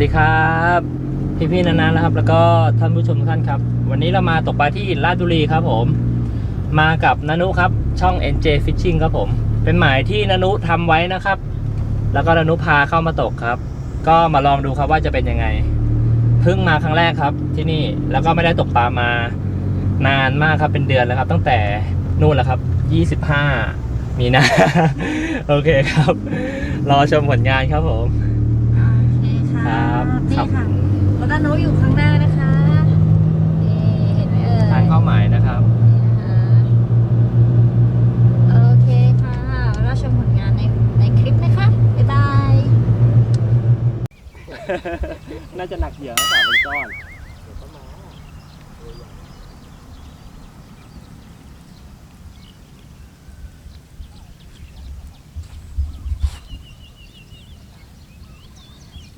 สวัสดีครับ พี่พี่ๆนานานะครับ แล้วก็ท่านผู้ชมทุกท่านครับ วันนี้เรามาตกปลาที่ราชบุรีครับผม มากับนานุครับ ช่อง NJ Fishing ครับผม เป็นหมายที่นานุทำไว้นะครับ แล้วก็นานุพาเข้ามาตกครับ ก็มาลองดูครับว่าจะเป็นยังไงเพิ่งมาครั้งแรกครับ ที่นี่แล้วก็ไม่ได้ตกปลามานานมากครับเป็นเดือนแล้วครับ ตั้งแต่นู่นแหละครับ 25 มีนา โอเคครับ รอชมผลงานครับผม ค่ะครับ นี่ครับค่ะรถด้านโน้นอยู่ข้างหน้านะคะนี่เห็นไหมเอ่ย ทางเข้าหมายนะครับ นี่นะคะโอเคค่ะเราชมผลงานในในคลิปนะคะ บ๊ายบาย น่าจะหนักเหยื่อสาวเป็นก้อน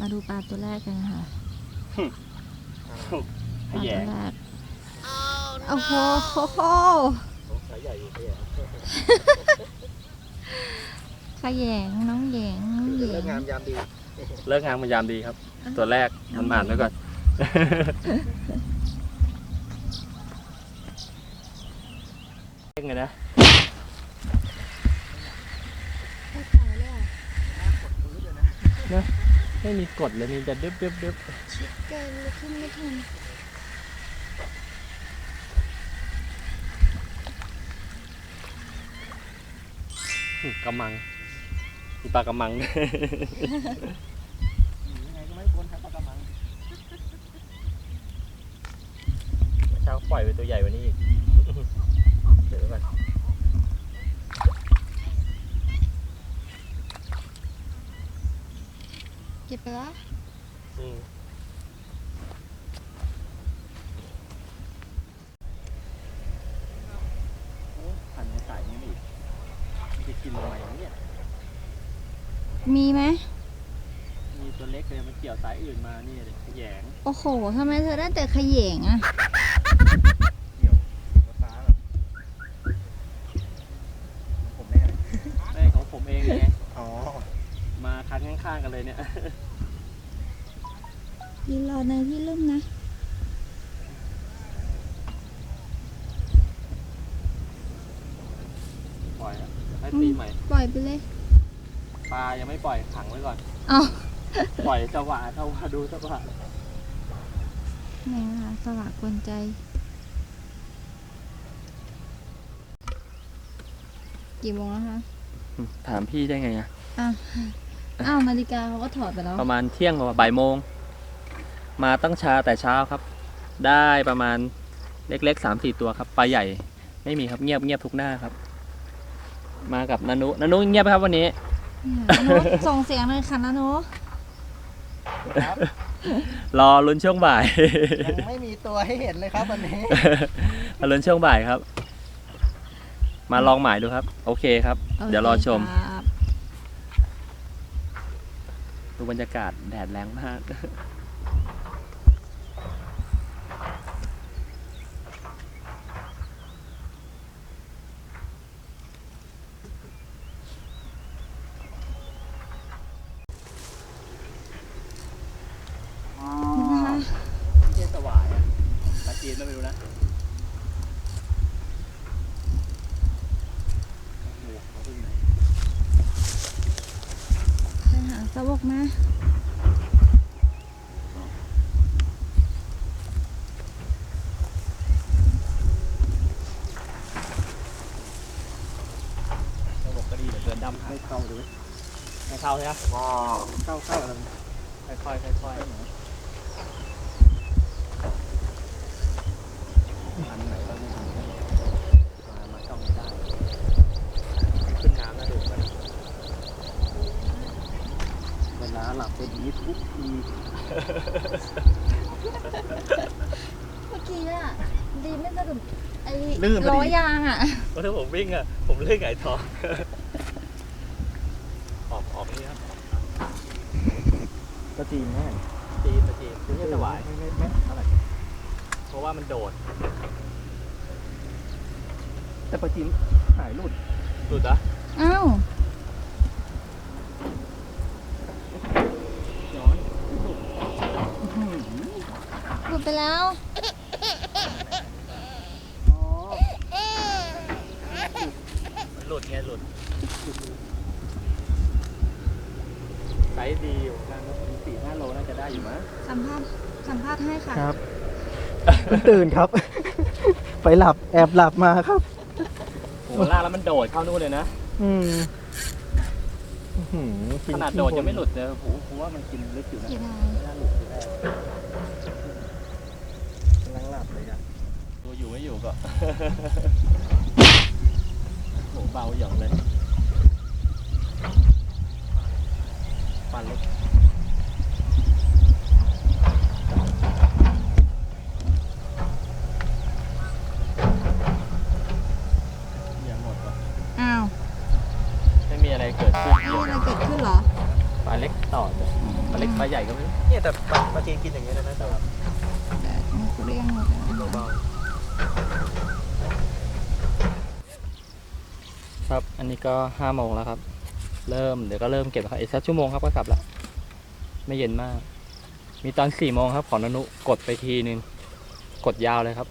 มาดูปลาตัวแรกกันค่ะขปลาตัแยวงแรกโอ้โหขยงน้องแยงน้องแยเลิกงงามยามดีเลิกงานมันยามดีครับ ตัวแรกมันผ่านไปก่อนเล่นไงนะ ไม่มีกฎเลยมีแต่ดึบดึบดึบชิคเกินเลยขึ้นไม่ทันอืมกำมังมีปลากำมังด้วยยังไงก็ไม่พ้นครับปลากระมังเช้าปล่อยไปตัวใหญ่กว่านี้อีกเดี๋ยวก่อน เก็บไปแล้วอืมโอ้พันสายนี้อีกจะกินทำไมวะเนี่ย มีไหม มีตัวเล็กเลยมันเกี่ยวสายอื่นมานี่เลยแหยง โอ้โหทำไมเธอได้แต่ขยงอะ เกี่ยวรถฟ้าแบบผมแน่เลย แม่ของผมเองไง อ๋อ มาคันข้างๆกันเลยเนี่ย ยืนรอในที่ร่มนะ ปล่อยอะให้ตีใหม่ ปล่อยไปเลยปลายังไม่ปล่อยขังไว้ก่อนเอาปล่อยสว่างสว่างดูสว่างนี่นะคะสลากกวนใจ กี่โมงแล้วคะถามพี่ได้ไงอะอ้าวอ้าวนาฬิกาเขาก็ถอดไปแล้ว ประมาณเที่ยงกว่าบ่ายโมง มาตั้งช้าแต่เช้าครับ ได้ประมาณเล็กๆสามสี่ตัวครับปลาใหญ่ไม่มีครับเงียบเงียบทุกหน้าครับ มากับนานุนานุเงียบไหมครับวันนี้เนี่ยนาโนส่งเสียงเลยค่ะนาโนครับรอลุ้นช่วงบ่ายยังไม่มีตัวให้เห็นเลยครับวันนี้มาลุ้นช่วงบ่ายครับ มาลองหมายดูครับ โอเคครับ เดี๋ยวรอชมโเคครับดูบรรยากาศแดดแรงมาก นี่นะคะ เทศสวายอะปลาจีนไม่รู้นะหมวกเขาที่ไหน ไปหาสวกมาระบบก็ดีเหลือเกินดำไม่เข้าเลยไม่เข้าใช่ไหมอ๋อเข้าเข้าแล้วค่อยๆค่อยๆอันไหนก็ไม่ทันมามาจ้องไม่ได้ ขึ้นน้ำแล้วดูกันเวลาหลับ เป็นอย่างนี้ทุกทีเมื่อกี้อะดีไม่สะดุดไอ้ลื่นพอดี ล้อยางอะเพราะถ้าผมวิ่งอะ ผมเลื่อนไงายท้อง ออกออกนี่ครับก็จีนแน่จีนตะจีนคือจะหวายไม่ไม่ไม่เท่าไหร่เพราะว่ามันโดดแต่ปลาจีนหายหลุดหลุดเหรอะอ้าว เแล้ว อ๋อหลุดไงหลุดไซส์ดีอยู่นะสี่ห้าโลน่าจะได้อยู่มั้งสัมภาษณ์สัมภาษณ์ให้ค่ะ ครับเพิ่งตื่นครับ ไปหลับแอบหลับมาครับโหล่ากแล้วมันโดดเข้านู่นเลยนะ อืมอื้อหือกิขนาดโดดยังไม่หลุดเลยโหผมว่ามันกินลึกอยู่นะเสียดาย ไม่น่าหลุดทีแรก กำลังหลับเลยครับ ตัว อยู่ก็ โหเบาหย่องเลยปันเล็กอย่าหมดว่ะ อ้าว ไม่มีอะไรเกิดขึ้น มีอะไรเกิดขึ้นเหรอ ปลาเล็กต่อจ้ะปลาเล็กปลาใหญ่ก็ไม่รู้ เนี่ยแต่ปลาปลาจีนกินอย่างเงี้ยนะแต่ว่า แต่เรียงหมดแล้ว เบา ครับ อันนี้ก็ห้าโมงแล้วครับ เริ่มเดี๋ยวก็เริ่มเก็บครับอีกสักชั่วโมงครับก็กลับละไม่เย็นมาก มีตอนสี่โมงครับ ของนนุกดไปทีนึงกดยาวเลยครับ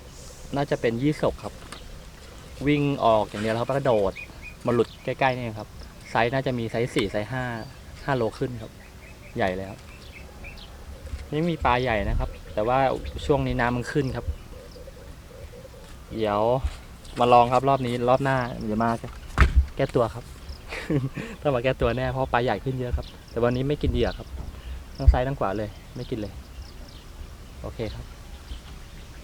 น่าจะเป็นยี่สกครับ วิ่งออกอย่างเดียวแล้วก็กระโดดมาหลุดใกล้ๆนี่ครับ ไซส์น่าจะมีไซส์สี่ไซส์ห้าห้าโลขึ้นครับ ใหญ่เลยครับนี่มีปลาใหญ่นะครับ แต่ว่าช่วงนี้น้ำมันขึ้นครับ เดี๋ยวมาลองครับรอบนี้รอบหน้าเดี๋ยวมาแก้ตัวครับ ต้องมาแก้ตัวแน่เพราะปลาใหญ่ขึ้นเยอะครับ แต่วันนี้ไม่กินเหยื่อครับ ทั้งซ้ายทั้งขวาเลย ไม่กินเลย โอเคครับ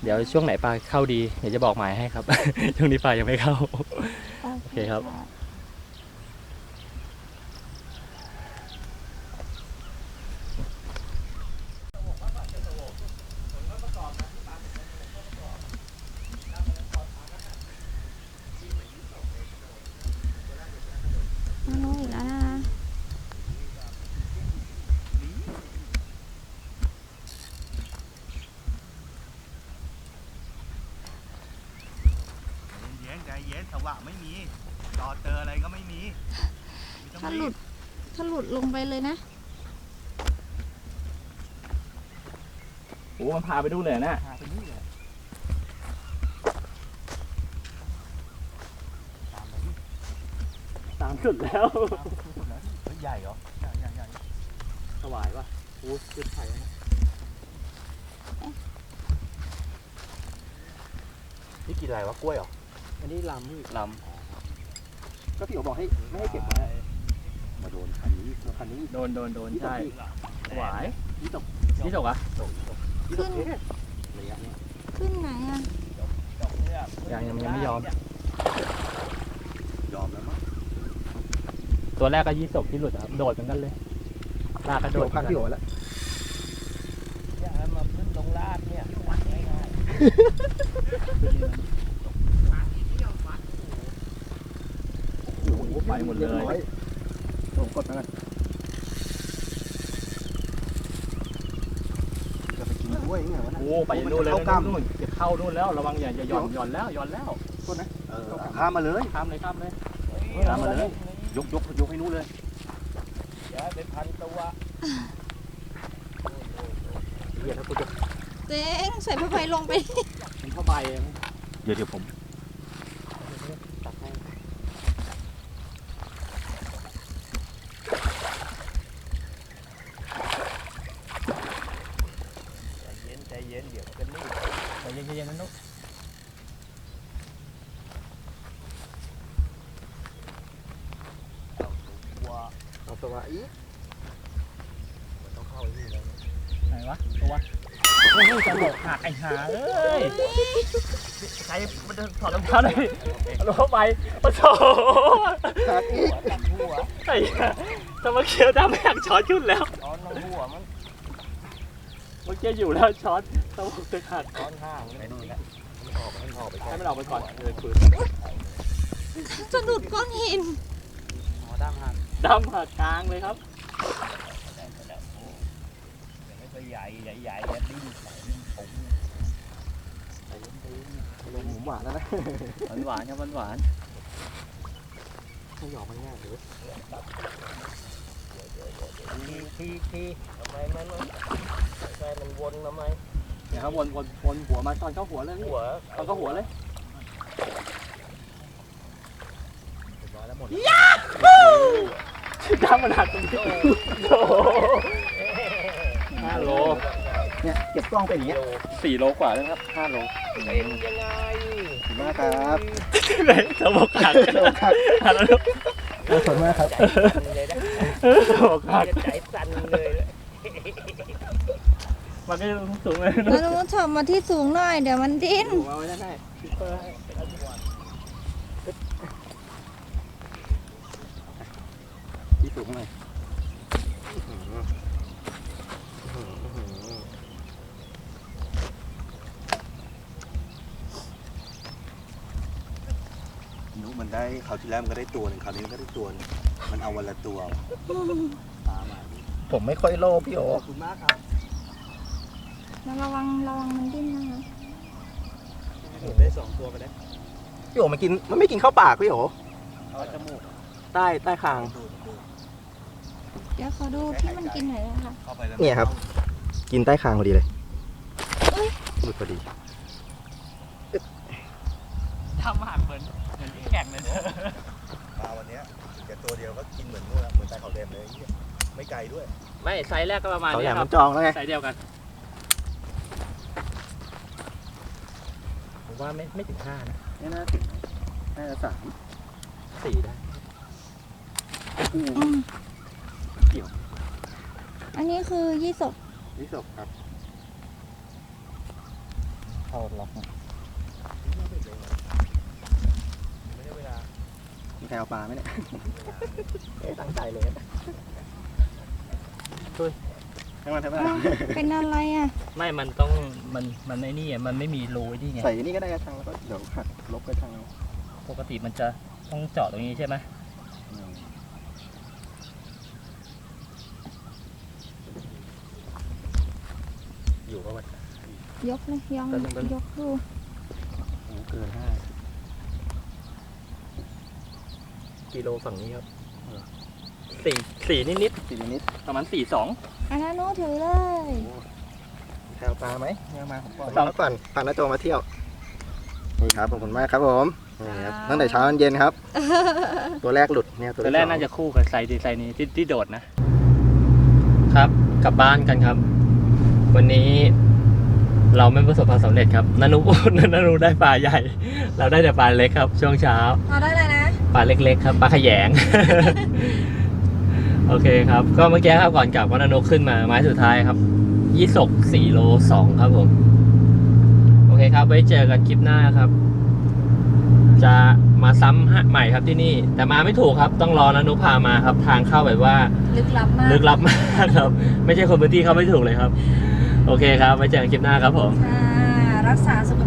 เดี๋ยวช่วงไหนปลาเข้าดีเดี๋ยวจะบอกหมายให้ครับ ช่วงนี้ปลายังไม่เข้า โอเคครับ มาลงอีกแล้วนะ เย็นใจเย็นสว่าง ไม่มีจอเจออะไรก็ไม่มีไม่ต้องถ้าหรีลุบดถ้าหลุดลงไปเลยนะ โอ้มันพาไปดูเลยนะพาไปนี่แหละตามสุดแล้วเฮ้ยใหญ่เหรอใหญ่ใหญ่ใหญ่ถวายป่ะโอ้จุดไฟนะนี่กินอะไรวะกล้วยเหรอ อันนี้ลำพี่ลก็พี่โอบอกให้ไม่ให้เก็บไว้มาโดนคันนี้โดนคันนี้ำโดนโดนโดนนี่ตกใช่พี่ถวายนี่ตกนี่ตกอะนี่ตกเอ๊ะระยะนี้ขึ้นไหนอะยังยังยังไม่ยอม ยอมแล้วมั้งตัวแรกก็ยี่สกที่หลุดอะครับโดดเหมือนกันเลยลากกระโดโดดนพักพี่โอแล้วอย่ามาขึ้นตรงลาดเนี่ยง่าย โอ้โห ไปหมดเลยผมกดมากันจะไปกินกล้วยยังไงวะนะโอ้ไปนู่นเลยเข้ากล้ามนู่นจะเข้านู่นแล้วระวังอย่าอย่าหย่อนหย่อนแล้วหย่อนแล้วเออข้ามมาเลยข้ามเลยข้ามเลยๆตามมาเลยยกยกยกให้นู้นเลยอย่าไปพันตัวเรียกแล้วกูจะเจ๊งใส่ผ้าใบลงไปเป็นผ้าใบอะเดี๋ยวเดี๋ยวผม ตัดให้ ใจเย็นใจเย็นเดี๋ยวกันนี่ ใจเย็นๆนะนุ๊ก ตัว เอาตัวอีกมันต้องเข้าไอ้นี่แล้วไหนวะตัวโอ้ยจะหลกหักไอ้หาเอ้ยใครมันจะถอดรองเท้าหน่อยเอารองเท้าไปโอ้โหขาดอีกตัดหัวไอ้เหี้ยแตะมาเคียวดำแม่งช็อตขึ้นแล้วช้อนทั้งหัวมันเมื่อกี้อยู่แล้วช็อตต้องตึกหักช้อนห้างไปนู่นแหละมันออกมันออกไปให้มันออกไปก่อนเลยฝืน สะดุดก้อนหินหอดั้งหัก ดำหักกลางเลยครับไม่ค่อยใหญ่ใหญ่ใหญ่แล้วดิ้นดิ้นผมลงหมูหวานแล้วนะหวานหวานครับหวานหวานให้หยอกมันง่ายเลยทีทีทีทำไมมันมันทำไมมันวนทำไมเนี่ยครับวนวนวนหัวมาตอนเข้าหัวเลยพี่หัวตอนเข้าหัวเลย น้ำมันหักตรงนี้โอ้โหห้าโลเนี่ยเก็บกล้องเป็นอย่างเงี้ยสี่โลกว่าแล้วครับห้าโลเป็นยังไงขอบคุณมากครับไหนสมองหักสมองหักหักแล้วขอบคุณมากครับสมองหักใจสั่นเลยมันก็สูงเลยแล้วนุชอบมาที่สูงหน่อย เดี๋ยวมันดิ้นมาไว้ได้ให้ที่สูงหน่อย นุมันได้เขาวที่แล้วมันก็ได้ตัวหนึ่งคราวนี้มันก็ได้ตัวหนึงมันเอาวันละตัวตามมาผมไม่ค่อยโลภพี่โอขอบคุณมากครับระวังระวังมันดิ้นนะคะได้สองตัวไปแล้วพี่โอมันกินมันไม่กินข้าวปากพี่โอเอาจมูกใต้ใต้คางเดี๋ยวขอดูที่มันกินหน่อยนะคะเข้าไปแล้วเนี่ยครับ กินใต้คางพอดีเลยหลุดพอดีทำหักเหมือนเหมือนที่แข่งเลยมาวันเนี้ยแกตัวเดียวก็กินเหมือนนู่นละเหมือนใต้เขาแดมเลยไอ้เหี้ยไม่ไกลด้วย ไม่ไซส์แรกก็ประมาณเขาอนี้ยากครัมับนจองแล้วไง ไซส์เดียวกันผมว่าไม่ไม่ถึงห้านะไม่น่าถึงน่าจะสามสี่ได้อืมเกี่ยวอันนี้คือยี่สกนี่ศพครับ เข้าล็อกไม่ได้เวลา มี ใครเอาปลาไหมเนี่ยเอ๊ะตั้งใจเลยให้มันทำไมอ้าวเป็นอะไรอะ ไม่มันต้องมันมันไอ้นี่อะมันไม่มีรูไอ้นี่ไง ใส่นี่ก็ได้กระชังแล้วก็เดี๋ยวหักลบกระชังเอาปกติมันจะต้องเจาะตรงนี้ใช่ไหมอืมอยู่ก็วัดยกเลยยองแป๊บนึงแป๊บนึงยกดูโอ้เกินห้า กิโลฝั่งนี้ครับสี่สี่นิดนิดสี่นิดๆประมาณสี่สองอันนั้นนุถือเลยมีใครเอาปลาไหมเอามาผมก่อนก่อนพาน้าโจมาเที่ยวนี่ครับขอบคุณมากครับผมนี่ครับตั้งแต่เช้าจนเย็นครับ ตัวแรกหลุดเนี่ยตัวตัวแรกสองน่าจะคู่กับไซส์ดีไซน์นี้ที่ที่โดดนะ ครับกลับบ้านกันครับ วันนี้เราไม่ประสบความสำเร็จครับนานุนานุได้ปลาใหญ่ เราได้แต่ปลาเล็กครับ ช่วงเช้าเอาได้เลยนะ ปลาเล็ก ๆ ครับปลาขยง โอเคครับ ก็เมื่อกี้ครับก่อนกลับก็นานกขึ้นมาไม้สุดท้ายครับยี่สกสี่โลสองครับผม โอเคครับ ไว้เจอกันคลิปหน้าครับ จะมาซ้ำใหม่ครับที่นี่ แต่มาไม่ถูกครับ ต้องรอนานุพามาครับ ทางเข้าแบบว่า ลึกลับมากลึกลับมากครับ ไม่ใช่คนพื้นที่เข้าไม่ถูกเลยครับ โอเคครับ ไว้เจอกันคลิปหน้าครับผม ค่ะรักษาสุขภ